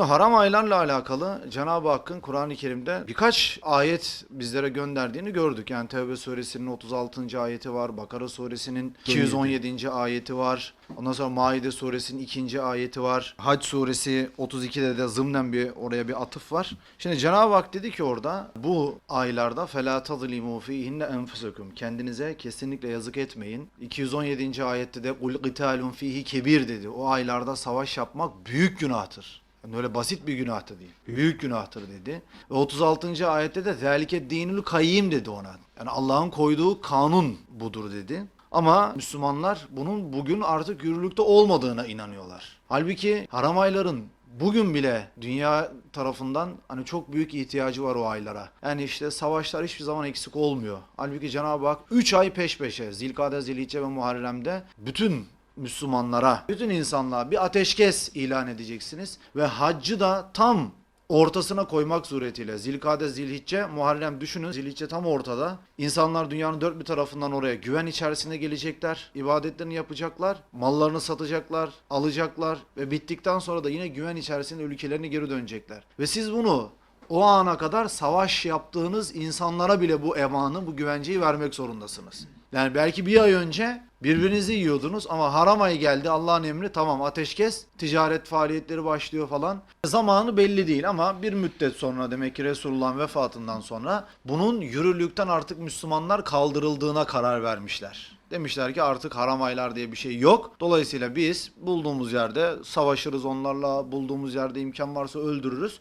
Haram aylarla alakalı Cenab-ı Hakk'ın Kur'an-ı Kerim'de birkaç ayet bizlere gönderdiğini gördük. Yani Tevbe suresinin 36. ayeti var, Bakara suresinin 217. ayeti var. Ondan sonra Maide suresinin 2. ayeti var. Hac suresi 32'de de zımnen bir oraya bir atıf var. Şimdi Cenab-ı Hak dedi ki orada bu aylarda fela tazlimu fihinne enfusukum. Kendinize kesinlikle yazık etmeyin. 217. ayette de kul qitalun fihi kebir dedi. O aylarda savaş yapmak büyük günahtır. Yani öyle basit bir günah da değil. Büyük günahtır dedi. Ve 36. ayette de zelike dinül kayyim dedi ona. Yani Allah'ın koyduğu kanun budur dedi. Ama Müslümanlar bunun bugün artık yürürlükte olmadığına inanıyorlar. Halbuki haram ayların bugün bile dünya tarafından hani çok büyük ihtiyacı var o aylara. Yani işte savaşlar hiçbir zaman eksik olmuyor. Halbuki Cenab-ı Hak 3 ay peş peşe Zilkade, Zilhicce ve Muharrem'de bütün Müslümanlara, bütün insanlığa bir ateşkes ilan edeceksiniz ve haccı da tam ortasına koymak suretiyle Zilkade, Zilhicce, Muharrem düşünün. Zilhicce tam ortada. İnsanlar dünyanın dört bir tarafından oraya güven içerisinde gelecekler. ibadetlerini yapacaklar. Mallarını satacaklar, alacaklar ve bittikten sonra da yine güven içerisinde ülkelerine geri dönecekler. Ve siz bunu o ana kadar savaş yaptığınız insanlara bile bu emanı, bu güvenceyi vermek zorundasınız. Yani belki bir ay önce birbirinizi yiyordunuz ama haram ay geldi Allah'ın emri tamam ateşkes ticaret faaliyetleri başlıyor falan. Zamanı belli değil ama bir müddet sonra demek ki Resulullah'ın vefatından sonra bunun yürürlükten artık Müslümanlar kaldırıldığına karar vermişler. Demişler ki artık haram aylar diye bir şey yok. Dolayısıyla biz bulduğumuz yerde savaşırız onlarla, bulduğumuz yerde imkan varsa öldürürüz.